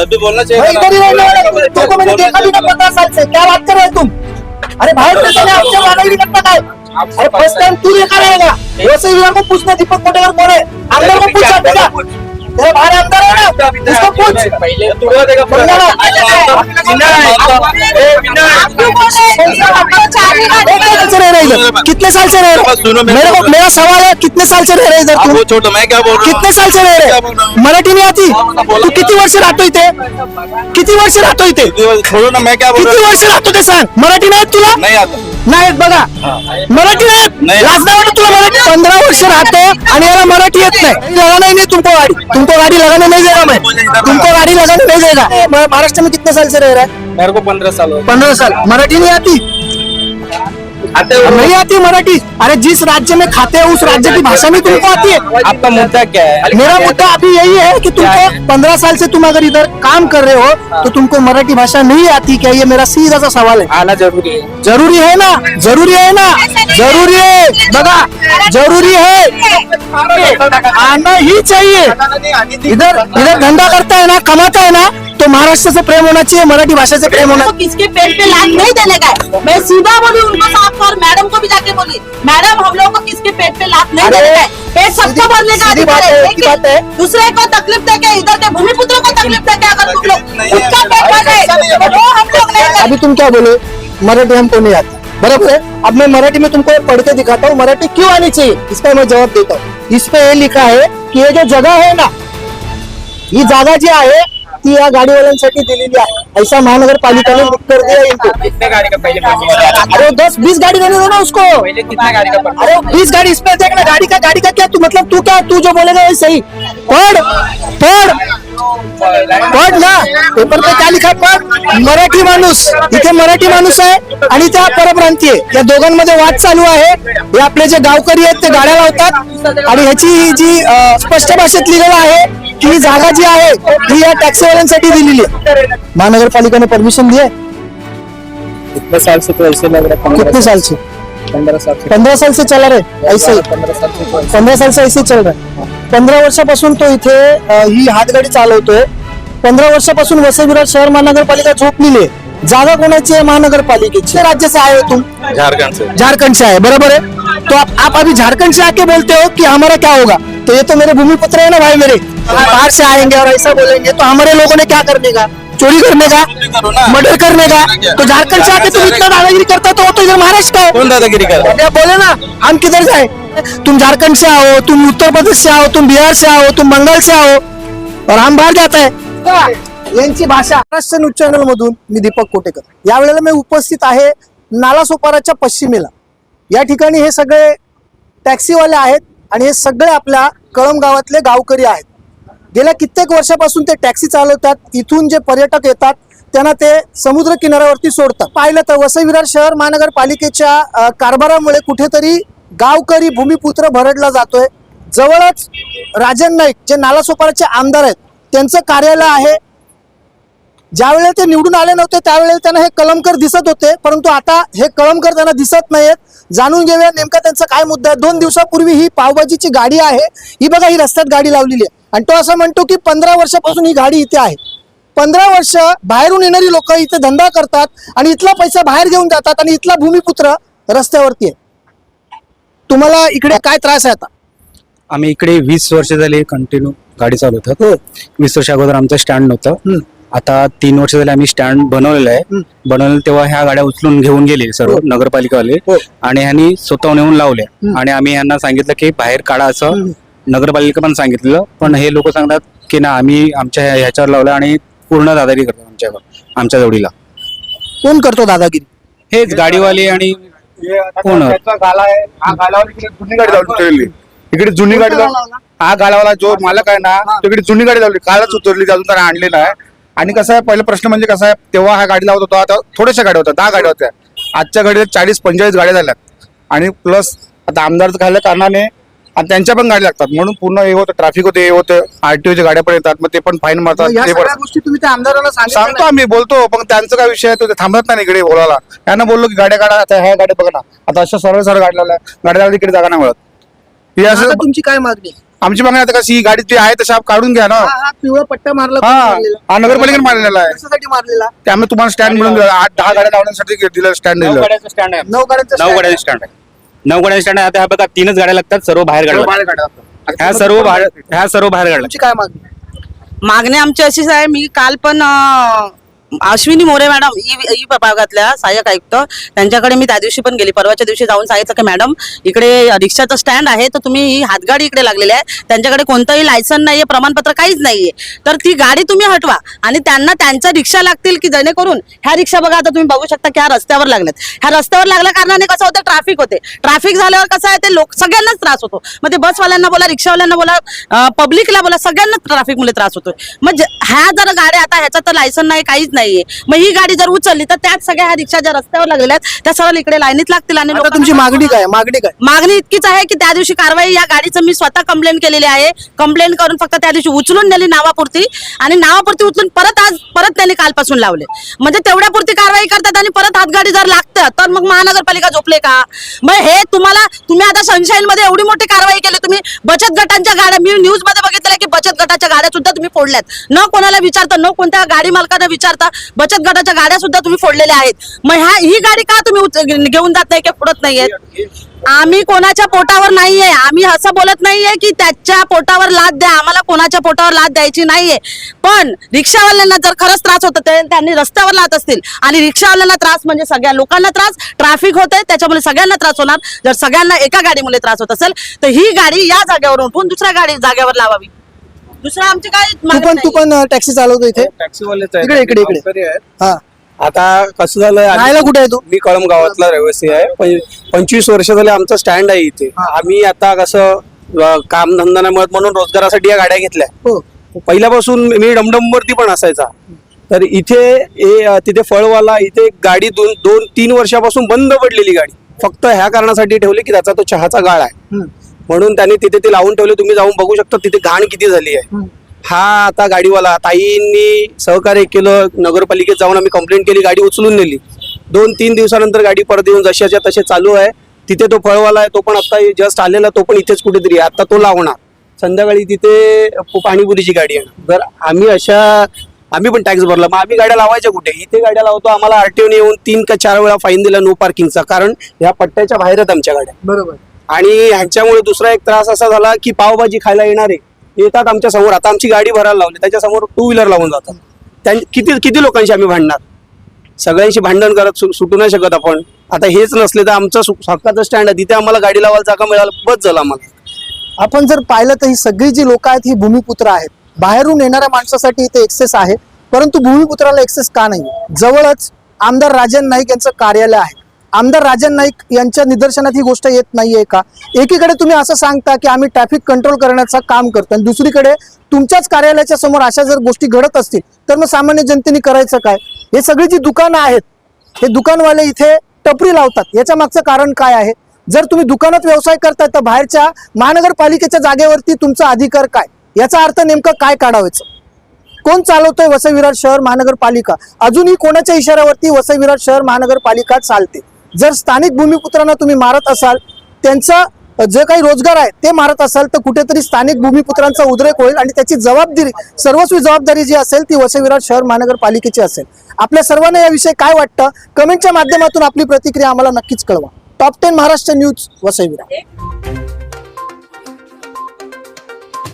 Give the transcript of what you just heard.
तब भी बोलना भाई चाहिए इधर ही रहने वाले तुम- तुमको मैंने देखा भी नहीं पंद्रह साल से क्या बात कर रहे हो तुम. अरे आपसे वादा ही नहीं करता था अरे फर्स्ट टाइम तू देखा रहेगा वैसे विभाग को पूछना दीपक कोटेकर कौन है अंदर को पूछा ठीक उसको पूछ पहले तू? कितने साल से रह रहे इधर कितने साल से रह रहे सुनो, मेरे मेरे को को- मेरा सवाल है कितने साल से रह रहे इधर वो छोटो मैं क्या बोल रहा हूँ? कितने साल से रह रहा हूँ? मराठी नाही आती? तू किती वर्ष राहतो इथे? किती वर्ष राहतो इथे? छोड़ो ना मैं क्या बोल किती रहा वर्ष राहतो ते सांग. मराठी नाही तुला? नहीं आता. नाही येत बघा मराठी नाही येत नाही. लाज नाही वाटत तुला मराठी पंधरा वर्ष राहतो आणि याला मराठी येत नाही. लगाना नहीं तुमको गाड़ी तुमको गाड़ी लगाने नहीं देगा मैं तुमको गाड़ी लगाने नहीं मैं महाराष्ट्र में कितने साल से रह रहा है मेरे को पंद्रह साल हो पंद्रह साल. मराठी नहीं आते. नहीं आती मराठी. अरे जिस राज्य में खाते हो उस राज्य की भाषा में तुमको आती है। आपका मुद्दा क्या है? मेरा मुद्दा अभी यही है कि तुमको पंद्रह साल से तुम अगर इधर काम कर रहे हो। तो तुमको मराठी भाषा नहीं आती क्या? ये मेरा सीधा सा सवाल है। आना जरूरी है। जरूरी है ना? जरूरी है ना? जरूरी है। बघा जरूरी है। आना ही चाहिए। इधर इधर धंधा करता है ना कमाता है ना तो महाराष्ट्र से प्रेम होना चाहिए मराठी भाषा से प्रेम होना तो किसके पेट पे लात नहीं देने का है मैं सीधा बोली उनको साफ़ और मैडम को भी जाके बोली। मैडम हम लोगों को किसके पेट पे लात नहीं देने का है पेट सबको भरने का अधिकार है, है एक बात है। दूसरे को तकलीफ़ देके इधर के भूमिपुत्रों को तकलीफ़ देके अगर तुम लोग उसका पेट भर रहे तो वो हम लोग नहीं। अभी तुम क्या बोले? मराठी हमको नहीं आती बराबर है? अब मैं मराठी में तुमको पढ़ के दिखाता हूँ मराठी क्यों आनी चाहिए? इसका मैं जवाब देता हूँ। इस पे ये लिखा है की ये जो जगह है ना ही जागा जी आहे ती या गाडीवाल्यांसाठी दिलेली आहे. ऐसा ने बुक कर दिया इनको कितने गाड़ी का पहले पहले अरे दस बीस गाड़ी देने दो ना उसको कितना गाड़ी का अरे बीस गाड़ी इस पे देख ना गाड़ी का गाड़ी का क्या? तू मतलब तू क्या तू जो बोलेगा वही सही. पढ़ पढ़. पढ़ ना? पेपर पे काय लिखा पढ़ मराठी माणूस. इथे मराठी माणूस आहे आणि त्या परप्रांतीय. या दोघांमध्ये वाद चालू आहे. हे आपले जे गावकरी आहेत ते गाड्या लावतात. आणि ह्याची जी स्पष्ट भाषेत लिहिलेलं आहे की ही जागा जी आहे ही या टॅक्सीवाल्यांसाठी दिलेली आहे. महानगरपालिकेने परमिशन दी है कितने साल से तो ऐसे लग रहा है कितने साल से। पंद्रह साल से। पंद्रह साल से चला रहे? ऐसे पंद्रह साल से तो पंधरा साल से ऐसे चल रहा है। पंधरा वर्षापासून तो इथे ही हातगाडी चालवतोय. पंधरा वर्षापासून वसई विराट शहर महानगरपालिका झोपलेली आहे जागा कोणाची आहे महानगरपालिकेची? राज्य से आए हो तुम झारखंड से झारखंड से आए बराबर है तो आप, आप अभी झारखंड से आके बोलते हो कि हमारा क्या होगा? तो ये तो मेरे भूमिपुत्र है ना भाई मेरे. बाहर से आएंगे और ऐसा बोलेंगे तो हमारे लोगों ने क्या करने का? चोरी करने का? मर्डर करने का? तो झारखंड से आके तुम इतना दादागिरी करता तो वो तो इधर महाराष्ट्र का है। कौन दादागिरी कर बोले ना हम किधर जाए तुम झारखंड से आओ तुम उत्तर प्रदेश से आओ तुम बिहार से आओ तुम बंगाल से आओ और हम बाहर जाता है। यांची भाषा महाराष्ट्र न्यूज चॅनल मधून मी दीपक कोटेकर. यावेळेला मी उपस्थित आहे नालासोपाराच्या पश्चिमेला. या ठिकाणी हे सगळे टॅक्सीवाले आहेत आणि हे सगळे आपल्या कळम गावातले गावकरी आहेत. गेल्या कित्येक वर्षापासून ते टॅक्सी चालवतात इथून जे पर्यटक येतात त्यांना ते समुद्र किनाऱ्यावरती सोडतात. पाहिलं तर वसई विरार शहर महानगरपालिकेच्या कारभारामुळे कुठेतरी गावकरी भूमिपुत्र भरडला जातोय. जवळच राजन नाईक जे नालासोपाराचे आमदार आहेत त्यांचं कार्यालय आहे. ज्यावेळेला ते निवडून आले नव्हते त्यावेळेला त्यांना हे कलमकर दिसत होते परंतु आता हे कलमकर त्यांना दिसत नाहीयेत. जाणून घेऊया नेमका त्यांचा काय मुद्दा आहे. दोन दिवसापूर्वी ही पावभाजीची गाडी आहे. ही बघा ही रस्त्यात गाडी लावलेली आहे. आणि तो असं म्हणतो की पंधरा वर्षापासून ही गाडी इथे आहे पंधरा वर्ष बाहेरून येणारी लोक इथे धंदा करतात आणि इथला पैसा बाहेर घेऊन जातात आणि इथला भूमिपुत्र रस्त्यावरती आहे तुम्हाला इकडे काय त्रास आहे आता आम्ही इकडे वीस वर्ष झाली कंटिन्यू गाडी चालवतात हो वीस वर्ष अगोदर आमचं स्टँड नव्हतं. आता तीन वर्ष झाले आम्ही स्टँड बनवलेलं आहे हम्म. बनवलेलं तेव्हा ह्या गाड्या उचलून घेऊन गेले सर्व हो. नगरपालिकावाले हो. आणि ह्यांनी स्वतःहून येऊन लावल्या. आणि आम्ही यांना सांगितलं की बाहेर काढा असं. नगरपालिका पण सांगितलं पण हे लोक सांगतात की ना आम्ही आमच्या ह्या- ह्याच्यावर लावलं आणि पूर्ण दादागिरी करतात आमच्यावर आमच्या जोडीला. कोण करतो दादागिरी? हेच गाडीवाले आणि कोण? हा इकडे जुनी गाडी लावली उतरली इकडे जुनी गाडी लावली? हा गालावाला जो मालक आहे ना तिकडे जुनी गाडी लावली. कालच उतरली अजून त्याला आणली नाही आणि कसं आहे पहिला प्रश्न म्हणजे कसा आहे तेव्हा हा गाडी लावत होता आता थोड्याशा गाड्या होत्या दहा गाड्या होत्या. आजच्या गाडीला चाळीस पंचेचाळीस गाड्या झाल्यात. आणि प्लस आता आमदार झाल्या कारणाने आणि त्यांच्या पण गाड्या लागतात. म्हणून पूर्ण हे होतं ट्रॅफिक होते हे होतं आरटीओच्या गाड्या पण येतात. मग ते पण फाईन मारतात. या ते पण सगळ्या गोष्टी तुम्ही त्या आमदाराला सांगितल्या सांगतो आम्ही बोलतो. पण त्यांचा काय विषय आहे? तो ते थांबत नाही इकडे बोलायला. त्यांना बोललो की गाड्या काढा आता ह्या गाड्या बघा ना. आता अशा सरळ सरळ गाड्या लावल्या गाड्या इकडे जागा नाही मिळत. हे नाही. असं आता तुमची काय मागणी? आमची मागणी आता कशी गाडी जी आहे तशी आप काढून घ्या ना. हा हा पिवळा पट्टा मारला कोणी हा मारलेला? हा नगरपालिकेने मारलेला आहे. कशासाठी मारलेला? त्यामुळे तुम्हाला स्टँड मिळून. आठ दहा गाड्या लावण्यासाठी दिलं स्टँड नऊ दिलं. गाड्याचं स्टँड आहे. नऊ गाड्यांचा नऊ stand गाड्याचं स्टँड आहे. नऊ गाड्याचं स्टँड आहे. आता बघा तीनच गाड्या लागतात सर्व बाहेर गाड्या बाहेर गाड्या. ह्या सर्व बाहेर ह्या सर्व बाहेर गाड्या तुमची काय मागणी? मागणी आमची अशीच आहे. मी काल पण अं, Ashwini More madam E E विभागातल्या सहाय्यक आयुक्त. त्यांच्याकडे मी त्या दिवशी पण गेली. परवाच्या दिवशी जाऊन सांगितलं की मॅडम इकडे रिक्षाचं स्टँड आहे तर तुम्ही ही हातगाडी इकडे लागलेली आहे. त्यांच्याकडे कोणतंही लायसन नाहीये प्रमाणपत्र काहीच नाहीये. तर ती गाडी तुम्ही हटवा आणि त्यांना त्यांच्या रिक्षा लागतील की जेणेकरून ह्या रिक्षा बघा आता तुम्ही बघू शकता की ह्या रस्त्यावर लागल्यात. ह्या रस्त्यावर लागल्या कारणाने कसं होतं ट्रॅफिक होते. ट्रॅफिक झाल्यावर कसं आहे ते लोक सगळ्यांनाच त्रास होतो. मग ते बसवाल्यांना बोला रिक्षावाल्यांना बोला पब्लिकला बोला सगळ्यांनाच ट्रॅफिकमुळे त्रास होतोय. मग ह्या जर गाड्या आता ह्याचं तर लायसन नाही काहीच नाहीये. मग ही गाडी जर उचलली तर त्याच सगळ्या ह्या रिक्षा ज्या रस्त्यावर लागलेल्या आहेत त्या सरळ इकडे लाईनीत लागतील आणि आता तुमची मागणी काय? मागणी काय? मागणी इतकीच आहे की त्या दिवशी कारवाई या गाडीचं मी स्वतः कंप्लेंट केलेली आहे. कंप्लेंट करून फक्त त्या दिवशी उचलून नेली नावापुरती आणि नावापुरती उचलून परत आज परत त्यांनी कालपासून लावले. म्हणजे तेवढ्यापुरती कारवाई करतात आणि परत हातगाडी जर लागतं तर मग महानगरपालिका झोपले का? मग हे तुम्हाला तुम्ही आता सनशाईन मध्ये एवढी मोठी कारवाई केली तुम्ही बचत गटांच्या गाड्या मी न्यूजमध्ये बघितलं की बचत गटाच्या गाड्या सुद्धा तुम्ही फोडल्यात. न कोणाला विचारता न कोणत्या गाडी मालकांना विचारता बचत गटाच्या गाड्या सुद्धा तुम्ही फोडलेल्या आहेत. मग ह्या ही गाडी का तुम्ही घेऊन जात नाही किंवा फोडत नाहीयेत? आम्ही कोणाच्या पोटावर नाहीये. आम्ही असं बोलत नाहीये की त्याच्या पोटावर लाद द्या. आम्हाला कोणाच्या पोटावर लाद द्यायची नाहीये. पण रिक्षावाल्यांना जर खरंच त्रास होतो तर त्यांनी रस्त्यावर लात असतील. आणि रिक्षावाल्यांना त्रास म्हणजे सगळ्या लोकांना त्रास. ट्रॅफिक होते त्याच्यामुळे सगळ्यांना त्रास होणार. जर सगळ्यांना एका गाडीमुळे त्रास होत असेल तर ही गाडी या जागेवर उठून दुसऱ्या गाडी जागेवर लावावी. दुसरं आमची काय तू मागणी पण तू नाहीये. पण टॅक्सी चालवतो इथे? टॅक्सीवालेच इकडे, इकडे, इकडे. हा. आता कसं झालंय आम्ही- राहायला कुठे आहे तू? मी कळम गावातला रहिवासी आहे. पण- पंचवीस वर्ष झाले आमचं स्टँड आहे इथे. आम्ही आता कसं काम धंदा नाही मिळत म्हणून रोजगारासाठी या गाड्या घेतल्या. हो. पहिल्यापासून मी डमडम वरती पण असायचा. तर इथे हे, अ, तिथे फळवाला इथे एक गाडी दोन दोन तीन वर्षापासून बंद पडलेली गाडी. फक्त ह्या कारणासाठी ठेवली की त्याचा तो चहाचा गाळ आहे. हम्म. म्हणून त्यांनी तिथे ते लावून ठेवले. तुम्ही जाऊन बघू शकता तिथे घाण किती झाली आहे. हा आता गाडीवाला ताईंनी सहकार्य केलं. नगरपालिकेत जाऊन आम्ही कंप्लेंट केली गाडी उचलून नेली. दोन तीन दिवसानंतर गाडी परत येऊन जशाच्या तसे चालू आहे. तिथे तो फळवाला आहे तो पण आता जस्ट आलेला तो पण इथेच कुठेतरी आहे. आता तो लावणार. संध्याकाळी तिथे पाणीपुरीची गाडी आहे जर आम्ही अशा आम्ही पण टॅक्स भरला. मग आम्ही गाड्या लावायच्या कुठे? इथे गाड्या लावतो आम्हाला आरटीओने येऊन तीन का चार वेळा फाईन दिला नो पार्किंगचा कारण ह्या पट्ट्याच्या बाहेर आहेत आमच्या गाड्या बरोबर. आणि ह्यांच्यामुळे दुसरा एक त्रास असा झाला की पावभाजी खायला येणारे येतात आमच्यासमोर. आता आमची गाडी भरायला लावली. त्याच्यासमोर टू व्हीलर लावून जातात. त्यां किती किती लोकांशी आम्ही भांडणार? सगळ्यांशी भांडण करत सुटू नाही शकत आपण. आता हेच नसले तर आमचं हक्काचं स्टँड आहे. तिथे आम्हाला गाडी लावायला जागा मिळाला बस झालं आम्हाला. आपण जर पाहिलं तर ही सगळी जी लोक आहेत ही भूमिपुत्र आहेत. बाहेरून येणाऱ्या माणसासाठी इथे एक्सेस आहे. परंतु भूमिपुत्राला एक्सेस का नाही? जवळच आमदार राजन नाईक यांचं कार्यालय आहे. आमदार राजन नाईक यांच्या निदर्शनात ही गोष्ट येत नाहीये का? एकीकडे तुम्ही असं सांगता की आम्ही ट्रॅफिक कंट्रोल करण्याचं काम करतो आणि दुसरीकडे तुमच्याच कार्यालयाच्या समोर अशा जर गोष्टी घडत असतील तर मग सामान्य जनतेने करायचं काय? हे सगळी जी दुकानं आहेत हे दुकानवाले इथे टपरी लावतात. याच्या मागचं कारण काय आहे? जर तुम्ही दुकानात व्यवसाय करताय तर बाहेरच्या महानगरपालिकेच्या जागेवरती तुमचा अधिकार काय? याचा अर्थ नेमकं काय काढावायचं कोण चालवतोय वसई विराट शहर महानगरपालिका? अजूनही कोणाच्या इशाऱ्यावरती वसई विराट शहर महानगरपालिका चालते? जर स्थानिक भूमिपुत्रांना तुम्ही मारत असाल त्यांचा जे काही रोजगार आहे ते मारत असाल तर कुठेतरी स्थानिक भूमिपुत्रांचा उद्रेक होईल आणि त्याची जबाबदारी सर्वस्वी जबाबदारी जी असेल ती वसविराट शहर महानगरपालिकेची असेल. आपल्या सर्वांना याविषयी काय वाटतं? कमेंटच्या माध्यमातून आपली प्रतिक्रिया आम्हाला नक्कीच कळवा. Top ten Maharashtra news Vasai Virat